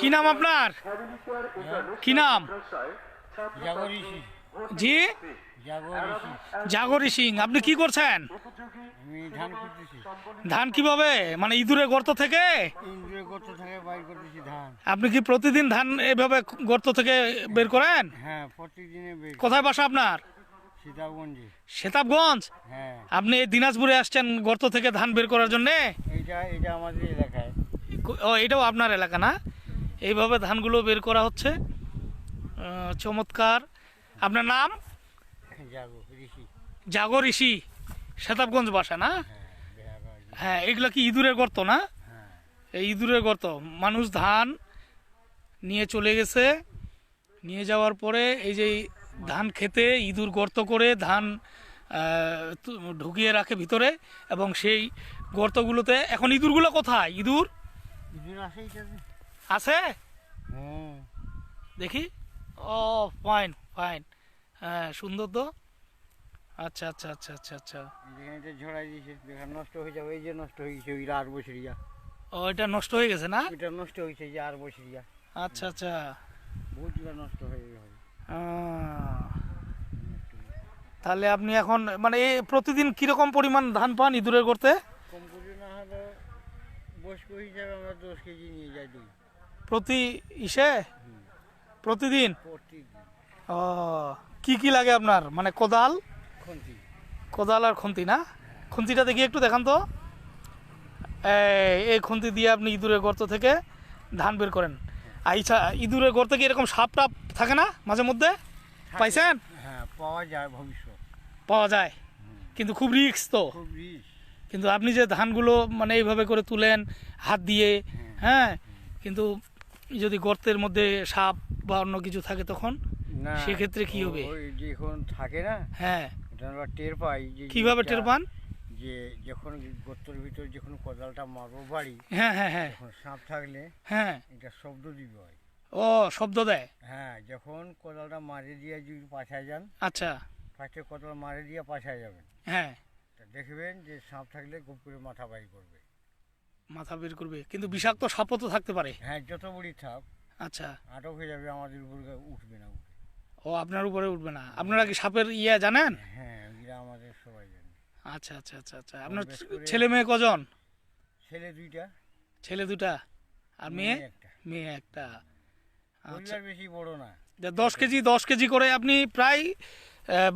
কি নাম আপনার? কি নাম? জি? জাগরি সিং আপনি কি করছেন? ধান কীভাবে? মানে ইঁদুরের গর্ত থেকে? আপনি কি প্রতিদিন ধান এভাবে গর্ত থেকে বের করেন? হ্যাঁ কোথায় বাসা আপনার? সেতাবগঞ্জ হ্যাঁ। আপনি এই দিনাজপুরে আসছেন গর্ত থেকে ধান বের করার জন্যে? এটা আমাদের এলাকায়। ও এটাও আপনার এলাকা না? এইভাবে ধানগুলো বের করা হচ্ছে। আহ, চমৎকার। আপনার নাম? জাগো ঋষি। জাগর ঋষি সেতাবগঞ্জ বাসা না? হ্যাঁ হ্যাঁ এগুলো কি ইঁদুরের গর্ত না? হ্যাঁ। এই ইঁদুরের গর্ত। মানুষ ধান নিয়ে চলে গেছে। নিয়ে যাওয়ার পরে এই যে ধান খেতে ইঁদুর গর্ত করে ধান ঢুকিয়ে রাখে ভিতরে এবং সেই গর্তগুলোতে এখন ইঁদুরগুলো কোথায়? ইঁদুর? আছে হ্যাঁ। দেখি। ও ফাইন ফাইন হ্যাঁ সুন্দর তো। আচ্ছা আচ্ছা আচ্ছা আচ্ছা আচ্ছা। এটা ঝড়াই দিয়েছে বেকার নষ্ট হয়ে যাবে এই যে নষ্ট হয়ে গেছে ওইটা আট বছরিয়া ও এটা নষ্ট হয়ে গেছে না? ওইটা নষ্ট হয়েছে যে আট বছরিয়া আচ্ছা আচ্ছা। বহুতগুলো নষ্ট হয়ে আহ, তাহলে আপনি এখন মানে এ প্রতিদিন কীরকম পরিমাণ ধান পান ইঁদুরের করতে প্রতি ইসে? প্রতিদিন? ও কি কি লাগে আপনার? মানে কোদাল? কোদাল আর খুন্তি না? খুন্তিটা দেখি একটু দেখান তো। এই এই খুন্তি দিয়ে আপনি ইঁদুরের গর্ত থেকে ধান বের করেন। আচ্ছা ইঁদুরের গর্তে কি এরকম সাপ টাপ থাকে না মাঝে মধ্যে? পাইছেন? হ্যাঁ পাওয়া যায় ভবিষ্যৎ। পাওয়া যায়। কিন্তু খুব রিস্ক তো। খুব কিন্তু আপনি যে ধানগুলো মানে এইভাবে করে তুলেন হাত দিয়ে হ্যাঁ। কিন্তু যদি গর্তের মধ্যে সাপ বা অন্য কিছু থাকে তখন সেক্ষেত্রে কি হবে? যখন থাকে না হ্যাঁ। এটা আমরা টের পাই কীভাবে টের পান? যে যখন গর্তের ভিতর যখন কোদালটা মারবো বাড়ি হ্যাঁ হ্যাঁ হ্যাঁ। সাপ থাকলে হ্যাঁ। এটা শব্দ দিবে হয় ও শব্দ দেয়? হ্যাঁ যখন কোদালটা মারে দিয়ে যদি পাছায় যান আচ্ছা। ফার্স্টে কোদাল মারে দিয়ে পাছায় যাবেন। হ্যাঁ। তা দেখবেন যে সাপ থাকলে গুপ করে মাথা বাড়ি করবে। মাথা বের করবে। কিন্তু বিষাক্ত সাপও তো থাকতে পারে। হ্যাঁ যত বড়ি থাক আচ্ছা। আটক হয়ে যাবে আমাদের উপর উঠবে না ও আপনার উপরে উঠবে না। আপনারা কি সাপের ইয়া জানেন? হ্যাঁ এরা আমাদের সবাই জানে। আচ্ছা আচ্ছা আচ্ছা আচ্ছা। আপনার ছেলে মেয়ে কজন? ছেলে দুইটা। ছেলে দুটা আর মেয়ে একটা। মেয়ে একটা। বেশি বড় না। দশ কেজি দশ কেজি করে আপনি প্রায়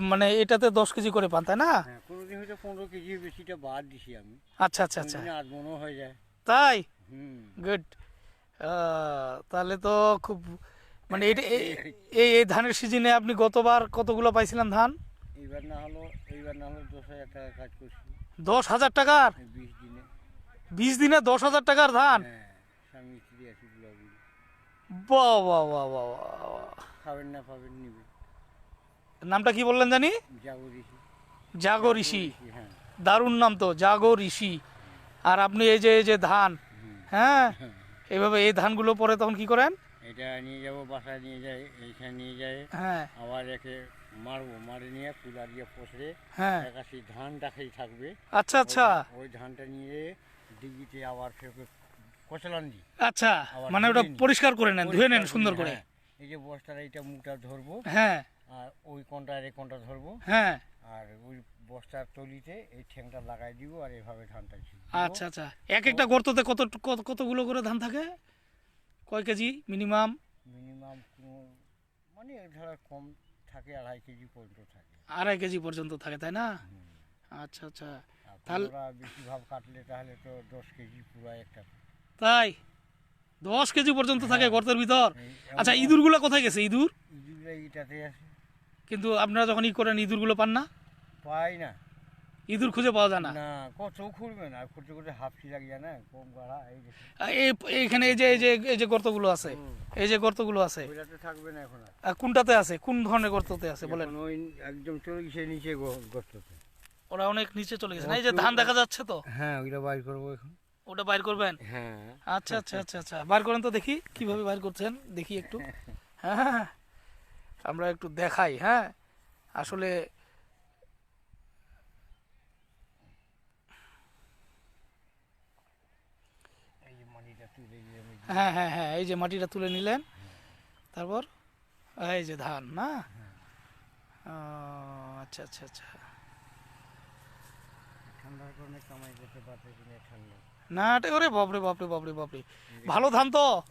মানে এটাতে দশ কেজি করে পান তাই না? হ্যাঁ কোনোদিন হয়তো পনেরো কেজি বেশিটা বাদ দিছি আমি। আচ্ছা আচ্ছা আচ্ছা। হয়ে যায়। তাই? গুড তাহলে তো খুব মানে এটা এই এই ধানের সিজনে আপনি গতবার কতগুলো পাইছিলেন ধান? এইবার না হলো এইবার না হলো দশ হাজার টাকা কাজ করছি। দশ হাজার টাকার? বিশ দিনে। বিশ দিনে দশ হাজার টাকার ধান? হ্যাঁ। বাহ বাহ বাহ বাহ। খাবেন না পাবেন নিবে নামটা কি বললেন জানি? যাব দিছি জাগো ঋষি। হ্যাঁ। দারুণ নাম তো জাগো ঋষি। আর আপনি এই যে এই যে ধান হ্যাঁ? এইভাবে এই ধানগুলো পরে তখন কি করেন? এটা নিয়ে যাব বাসায় নিয়ে যাই এইখানে নিয়ে যায়। হ্যাঁ। আবার একে মারবো মারে নিয়ে কুলা দিয়ে পচড়ে হ্যাঁ। একাশি ধানটা খেয়ে থাকবে। আচ্ছা আচ্ছা। ওই ধানটা নিয়ে ডিগিতে আবার ফেরত কচলান দিই আচ্ছা মানে ওটা পরিষ্কার করে নেন ধুয়ে নেন সুন্দর করে হ্যাঁ। এই যে বস্তার এইটা মুখটা ধরবো হ্যাঁ। আর ওই কোনটা আর এই কোনটা ধরবো হ্যাঁ। আর ওই বস্তার তলিতে এই ঠ্যাংটা লাগাই দিব আর এভাবে ধানটা আচ্ছা আচ্ছা। এক একটা গর্ততে কত কত- কতগুলো করে ধান থাকে? কয় কেজি মিনিমাম? মিনিমাম মানে ধরা কম থাকে আড়াই কেজি পর্যন্ত থাকে। আড়াই কেজি পর্যন্ত থাকে তাই না? আচ্ছা আচ্ছা। তাহলে- বেশি ভাব কাটলে তাহলে তো দশ কেজি পুরো একটা তাই? দশ কেজি পর্যন্ত থাকে গর্তের ভিতর। আচ্ছা ইঁদুরগুলো কোথায় গেছে ইঁদুর? কিন্তু আপনারা যখন ই করেন ইঁদুরগুলো পান না? পাই না। ইঁদুর খুঁজে পাওয়া যায় না? কত না খুঁজতে খুঁজতে হাফসি লাগে না কম গাড়া এই এইখানে এই যে এই যে এই যে গর্তগুলো আছে এই যে গর্তগুলো আছে থাকবে না এখন আর। কোনটাতে আছে? কোন ধরনের গর্ততে আছে বলেন। ওই একদম চলে গেছে নিচে গর্ততে। ওরা অনেক নিচে চলে গেছে। না এই যে ধান দেখা যাচ্ছে তো? হ্যাঁ ওইটা বাইর করব এখন। ওটা বাইর করবেন? হ্যাঁ। আচ্ছা আচ্ছা আচ্ছা আচ্ছা। বার করেন তো দেখি কীভাবে বার করছেন? দেখি একটু। হ্যাঁ হ্যাঁ, হ্যাঁ। আমরা একটু দেখাই হ্যাঁ? আসলে হ্যাঁ হ্যাঁ হ্যাঁ এই যে মাটিটা তুলে নিলেন। তারপর? এই যে ধান না? আচ্ছা আচ্ছা আচ্ছা। ঠান্ডার কারণে কামাই করতে পারতেছি না ঠান্ডা। না এটা ওরে বাপরে বাপরে বাপরে বাপরে। ভালো ধান তো?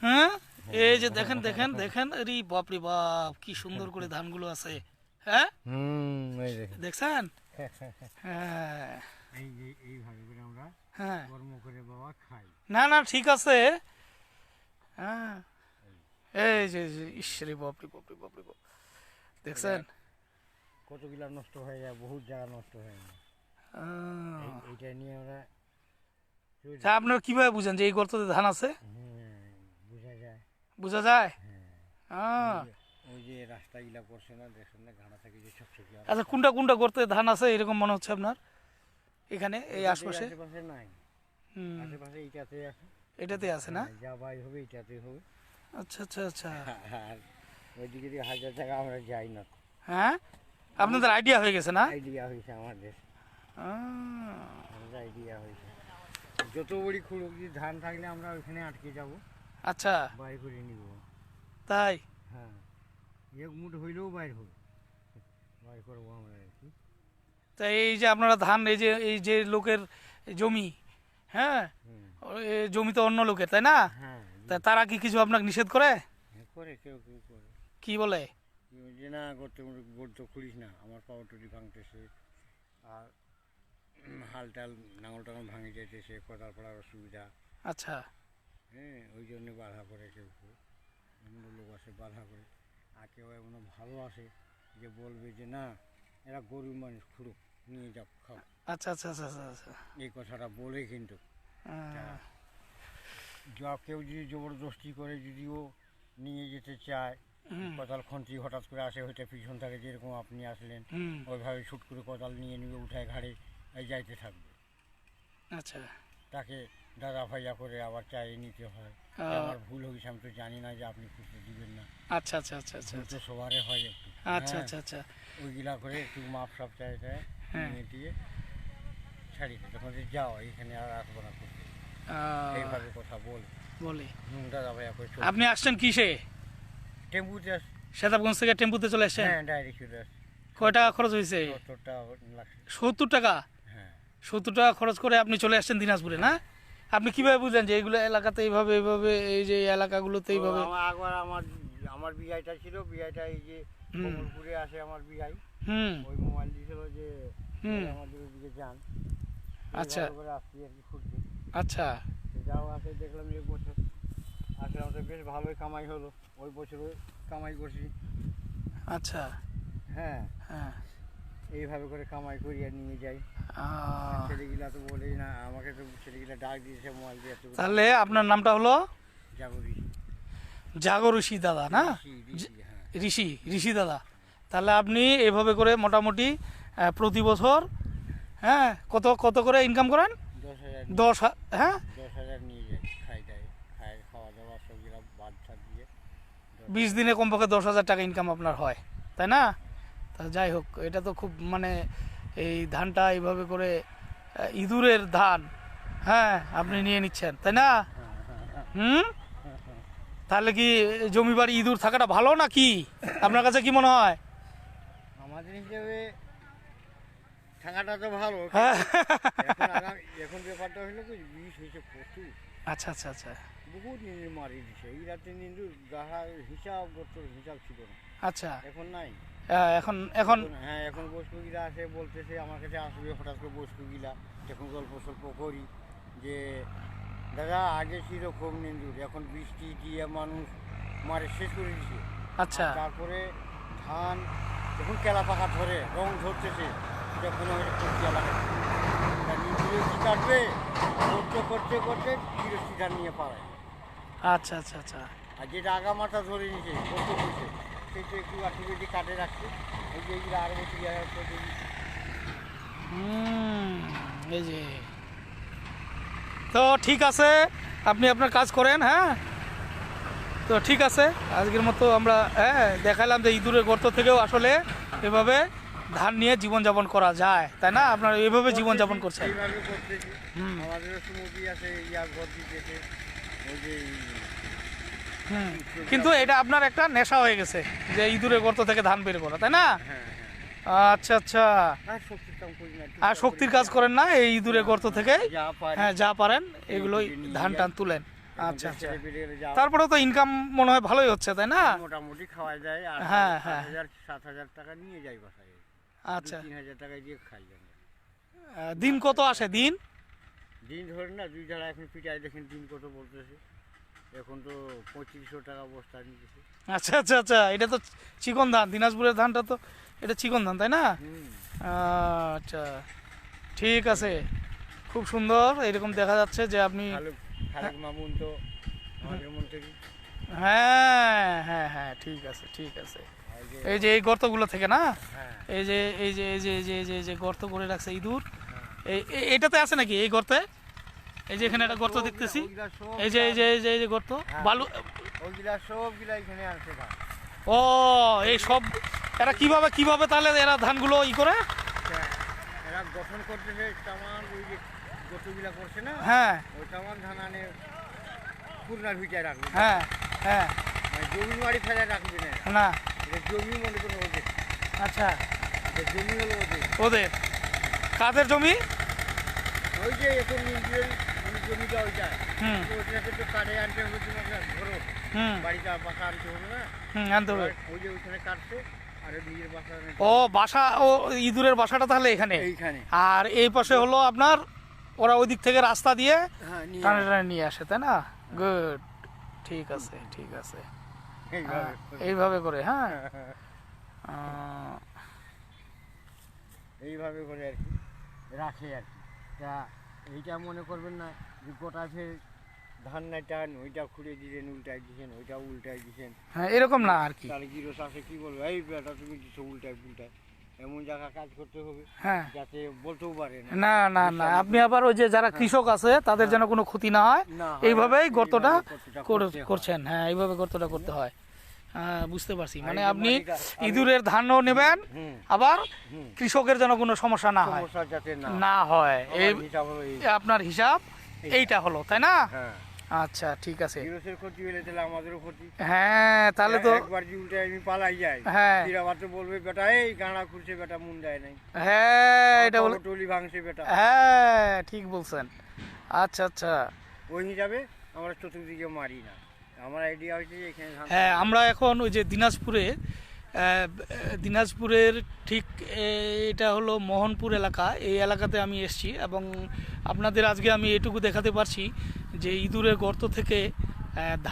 হ্যাঁ? এই যে দেখেন দেখেন দেখেন আরে বাপরে বাপ কি সুন্দর করে ধানগুলো আছে। হ্যাঁ? হুম এই দেখেন। দেখছেন? হ্যাঁ। এই যে এইভাবে করে আমরা হ্যাঁ। কর্ম করে বাবা খাই। না না ঠিক আছে। হ্যাঁ। এই যে যে, ইস রে বাপরে বাপরে বাপরে বাপ। দেখছেন? কতগুলা নষ্ট হয়ে যায় বহুত জায়গা নষ্ট হয়ে যায়। এইটা নিয়ে আমরা। তা আপনারা কীভাবে বুঝেন যে এই গর্ততে ধান আছে? হুম, বোঝা যায়। বোঝা যায়? হ্যাঁ। ওই যে- ওই যে করছে না দেখছেন না ঘাড়া থেকে যে আচ্ছা কোনটা কোনটা গর্তে ধান আছে এরকম মনে হচ্ছে আপনার? এখানে এই আশপাশে? আশেপাশে নাই। আশেপাশে এইটাতে আছে। এটাতে আছে না? হ্যাঁ, যা বাই হবে হবে। আচ্ছা আচ্ছা আচ্ছা। আর ওইদিকে দিয়ে হাজার টাকা আমরা যাই না। হ্যাঁ? আপনাদের আইডিয়া হয়ে গেছে না? আইডিয়া হয়েছে আমাদের। আইডিয়া হয়েছে। যত বড়ি খুঁড়ুক যদি ধান থাকলে আমরা ওইখানে আটকে যাব। আচ্ছা। বাই করে নিব। তাই? হ্যাঁ। এক মুঠ হইলেও বাইর হবে। বাই করব আমরা আর কি। তা এই যে আপনারা ধান এই যে এই যে লোকের জমি হ্যাঁ? এই জমি তো অন্য লোকের তাই না? হ্যাঁ তা তারা কি কিছু আপনাকে নিষেধ করে? হ্যাঁ, করে কেউ কেউ করে। কি বলে? যে না করতে গড়তে খুলিস না। আমার পাওয়ার টুটি ভাঙতেছে। আর হাল টাল নাঙল টাঙল ভাঙে যাইতেছে কোদাল পড়ার অসুবিধা আচ্ছা। হ্যাঁ ওই জন্য বাধা করে কেউ কেউ। এমন লোক আছে বাধা করে। আর কেউ এমন ভালো আছে যে বলবে যে না এরা গরিব মানুষ খুঁড়ুক নিয়ে যাও খাও। আচ্ছা আচ্ছা আচ্ছা আচ্ছা আচ্ছা। এই কথাটা বলে কিন্তু যা কেউ যদি জবরদস্তি করে যদিও নিয়ে যেতে চায় কোদাল খন্তি হঠাৎ করে আসে হইতে পিছন থেকে যেরকম আপনি আসলেন ওইভাবে ছুট করে কোদাল নিয়ে নিয়ে উঠায় ঘাড়ে। যাইতে থাকবে। আচ্ছা। তাকে দাদা ভাইয়া করে আবার চাইয়ে নিতে হয়। আমার ভুল হয়েছে আমি তো জানি না যে আপনি খুঁজতে দিবেন না। আচ্ছা আচ্ছা আচ্ছা আচ্ছা ভুল আচ্ছা। তো সবারই হয় একটু। আচ্ছা হ্যাঁ, আচ্ছা আচ্ছা। ওইগুলা করে একটু মাপ সাপ চাই চাই হ্যাঁ। নিয়ে দিয়ে ছাড়ি দিই তখন যাও এখানে আর আসব না করতে এইভাবে কথা বল। বলি। দাদা ভাইয়া করে আপনি আসছেন কিসে? টেম্পুতে আস সেতাবগঞ্জ থেকে টেম্পুতে চলে আসছেন? হ্যাঁ ডাইরেক্ট চলে আস কয় টাকা খরচ হয়েছে? সত্তরটা লাগছে। সত্তর টাকা? সত্তর টাকা খরচ করে আপনি চলে আসছেন দিনাজপুরে না? আপনি কীভাবে বুঝলেন যে এইগুলো এলাকাতে এইভাবে এইভাবে এই যে এলাকাগুলোতে এইভাবে? একবার আমার আমার বিআইটা ছিল বিআইটা এই যে কমলপুরে আসে আমার বিআই। হুম। ওই মোবাইল দিয়েছিল যে। আমাদের ওদিকে যান। আচ্ছা। আসছি আর কি খুঁজতে আচ্ছা। যাও আসে দেখলাম এক বছর আসলাম তো বেশ ভালোই কামাই হলো। ওই বছরও কামাই করছি। আচ্ছা। হ্যাঁ। হ্যাঁ। এইভাবে করে কামাই করি আর নিয়ে যাই। ছেলেগুলা তো বলেই না আমাকে তো ছেলেগুলা ডাক দিয়েছে মোবাইল দিয়ে তাহলে আপনার নামটা হলো? জাগরি। জাগরুষি দাদা না? হ্যাঁ। ঋষি ঋষি দাদা। তাহলে আপনি এভাবে করে মোটামুটি প্রতি বছর হ্যাঁ কত কত করে ইনকাম করেন? দশ হ্যাঁ? বিশ দিনে কমপক্ষে দশ হাজার টাকা ইনকাম আপনার হয় তাই না? তা যাই হোক এটা তো খুব মানে এই ধানটা এইভাবে করে ইঁদুরের ধান। হ্যাঁ আপনি নিয়ে নিচ্ছেন তাই না? হুম? তাহলে কি জমি বাড়ি ইঁদুর থাকাটা ভালো না কি আপনার কাছে কি মনে হয়? আমাদের হিসেবে থাকাটা তো ভালো এখন ব্যাপারটা হলো কি বিষ হয়েছে প্রচুর। আচ্ছা আচ্ছা আচ্ছা। বহুত নিন্দু মারি দিছে এই রাতে নিন্দু গাহা হিসাব করতো হিসাব ছিল না। আচ্ছা। এখন নাই। এখন এখন এখন- হ্যাঁ এখন বস্তুগিলা আসে বলতেছে আমার কাছে আসবে হঠাৎ করে বস্তুগিলা যখন গল্প সল্প করি যে দাদা আগে ছিল খুব নিন্দুর এখন বৃষ্টি দিয়ে মানুষ মারে শেষ করে দিছে। আচ্ছা। তারপরে ধান যখন কেলা পাকা ধরে রং ধরতেছে। যখন আমি করতে নিন্দুরে কি কাটবে? করতে করতে করতে বিরক্তি ধান নিয়ে পাড়ায় আচ্ছা আচ্ছা আচ্ছা। আর যেটা আগা মাথা ধরে নিছে করতে করতে সেটা একটু আর্টিফিটি কাটে রাখছে। এই যে এইগুলো আরও বেশি জায়গায় করে দিচ্ছে। হুম, এই যে। তো ঠিক আছে আপনি আপনার কাজ করেন হ্যাঁ? তো ঠিক আছে আজকের মতো আমরা হ্যাঁ দেখালাম যে ইঁদুরের গর্ত থেকেও আসলে এভাবে ধান নিয়ে জীবনযাপন করা যায় তাই না? আপনারা এইভাবে জীবনযাপন করছেন। সুমতি আছে ইয়া ওই যে কিন্তু এটা আপনার একটা নেশা হয়ে গেছে যে ইঁদুরের গর্ত থেকে ধান বের করা তাই না? হ্যাঁ হ্যাঁ আচ্ছা আচ্ছা। আর শক্তির কাজ করেন না এই ইঁদুরের গর্ত থেকে। হ্যাঁ যা পারেন এগুলোই ধান টান তুলেন। আচ্ছা আচ্ছা। তারপরে তো ইনকাম মনে হয় ভালোই হচ্ছে তাই না? মোটামুটি খাওয়া যায় হ্যাঁ, হ্যাঁ। সাত হাজার টাকা নিয়ে যাই বাসায়। আচ্ছা। তিন হাজার টাকা দিয়ে খাই দিন কত আসে দিন? দিন ধরে না দুই জায়গা এখন পিটাই দেখেন দিন কত বলতেছে। এখন তো পঁচিশশো টাকা বস্তা নিতেছে আচ্ছা আচ্ছা আচ্ছা এটা তো চিকন ধান দিনাজপুরের ধানটা তো এটা চিকন ধান তাই না? আচ্ছা ঠিক আছে খুব সুন্দর এরকম দেখা যাচ্ছে যে আপনি মামুন তো হ্যাঁ হ্যাঁ হ্যাঁ ঠিক আছে ঠিক আছে। এই যে এই গর্তগুলো থেকে না? হ্যাঁ। এই যে এই যে এই যে এই যে এই যে যে গর্ত করে রাখছে ইঁদুর। হ্যাঁ। এই এটাতে আছে নাকি এই গর্তে? এই যে এখানে একটা গর্ত দেখতেছি। এই যে এই যে এই যে এই যে গর্ত। হ্যাঁ। বালু ও এই সব এরা কীভাবে কীভাবে তাহলে এরা ধানগুলো ই করে? তা এরা গঠন করতেছে তামান ওই যে গতগুলা করছে না? হ্যাঁ। ওই তামান ধান আনে খুলনার ভিটায় রাখবে। হ্যাঁ হ্যাঁ। মানে জমি বাড়ি ফেলে রাখবে না। না। এটা জমি মনে করো ওদের। আচ্ছা। জমি হলো ওদের। ওদের। কাদের জমি? ওই যে এখন জমিটা ওইটা। ওইটাকে তো কাটে আনতে হবে তোমাকে ধরো। হুম। বাসা আনতে হবে না? আনতে হবে। ওই যে ওইখানে কাটছে আর ওই নিজের বাসা আনে। ও বাসা ও ইঁদুরের বাসাটা তাহলে এখানে? আর এই পাশে হলো আপনার ওরা ওই দিক থেকে রাস্তা দিয়ে হ্যাঁ টানে টানে নিয়ে আসে তাই না? গুড ঠিক আছে ঠিক আছে। এইভাবে। এইভাবে করে হ্যাঁ? এইভাবে করে আর কি রাখে আর কি। তা এইটা মনে করবেন না যে গোটা ফের ধান নাই টান ওইটা খুঁড়ে দিলেন উল্টায় দিছেন ওইটা উল্টায় দিছেন। হ্যাঁ এরকম না আর কি। তাহলে গিরো চাষে কি বলব? এই বেটা তুমি দিছো উল্টাই উল্টাই এমন জায়গা কাজ করতে হবে হ্যাঁ। যাতে বলতেও পারে না। না না না আপনি আবার ওই যে যারা কৃষক আছে তাদের যেন কোনো ক্ষতি না হয় এইভাবেই গর্তটা হয়। করছেন। হ্যাঁ এইভাবে গর্তটা করতে হয় হ্যাঁ। বুঝতে পারছি। মানে আপনি ইঁদুরের ধানও নেবেন আবার কৃষকের যেন কোনো সমস্যা না হয়। না হয়। এই। আপনার হিসাব এইটা। হলো তাই না? হ্যাঁ। আচ্ছা ঠিক আছে। আমাদেরও ক্ষতি হ্যাঁ তাহলে তো একবার যে উল্টে আমি পালাই যাই। হ্যাঁ। আবার তো বলবে বেটা এই গাঁড়া খুলছে বেটা মুন যায় নাই। হ্যাঁ এটা বলে টলি ভাঙছে বেটা। হ্যাঁ ঠিক বলছেন। আচ্ছা আচ্ছা। ওই হিসাবে আমরা চতুর্দিকে মারি না। আমার আইডিয়া হয়েছে যে এখানে হ্যাঁ আমরা এখন ওই যে দিনাজপুরে দিনাজপুরের ঠিক এটা হলো মোহনপুর এলাকা। এই এলাকাতে আমি এসেছি এবং আপনাদের আজকে আমি এটুকু দেখাতে পারছি যে ইঁদুরের গর্ত থেকে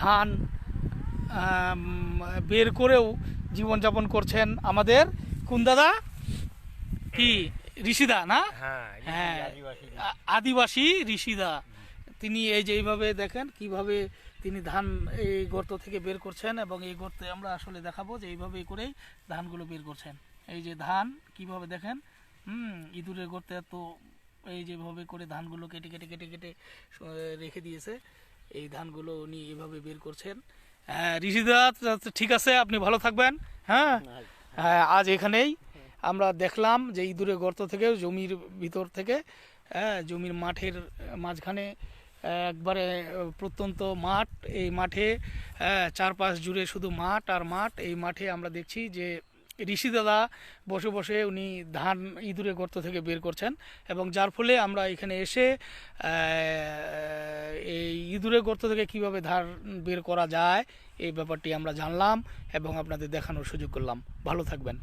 ধান বের করেও জীবনযাপন করছেন আমাদের কোন দাদা কি? ঋষিদা না? হ্যাঁ হ্যাঁ আদিবাসী ঋষিদা। তিনি এই যে এইভাবে দেখেন কীভাবে তিনি ধান এই গর্ত থেকে বের করছেন এবং এই গর্তে আমরা আসলে দেখাবো যে এইভাবে করেই ধানগুলো বের করছেন। এই যে ধান কীভাবে দেখেন? হুম ইঁদুরের গর্তে তো এই যেভাবে করে ধানগুলো কেটে কেটে কেটে কেটে রেখে দিয়েছে। এই ধানগুলো উনি এভাবে বের করছেন। হ্যাঁ ঋষিদা ঠিক আছে আপনি ভালো থাকবেন। হ্যাঁ? হ্যাঁ আজ এখানেই। আমরা দেখলাম যে ইঁদুরের গর্ত থেকে জমির ভিতর থেকে হ্যাঁ জমির মাঠের মাঝখানে একবারে প্রত্যন্ত মাঠ। এই মাঠে চারপাশ জুড়ে শুধু মাঠ আর মাঠ। এই মাঠে আমরা দেখছি যে ঋষি দাদা বসে বসে উনি ধান ইঁদুরে গর্ত থেকে বের করছেন এবং যার ফলে আমরা এখানে এসে এই ইঁদুরে গর্ত থেকে কীভাবে ধান বের করা যায়, এই ব্যাপারটি আমরা জানলাম এবং আপনাদের দেখানোর সুযোগ করলাম। ভালো থাকবেন।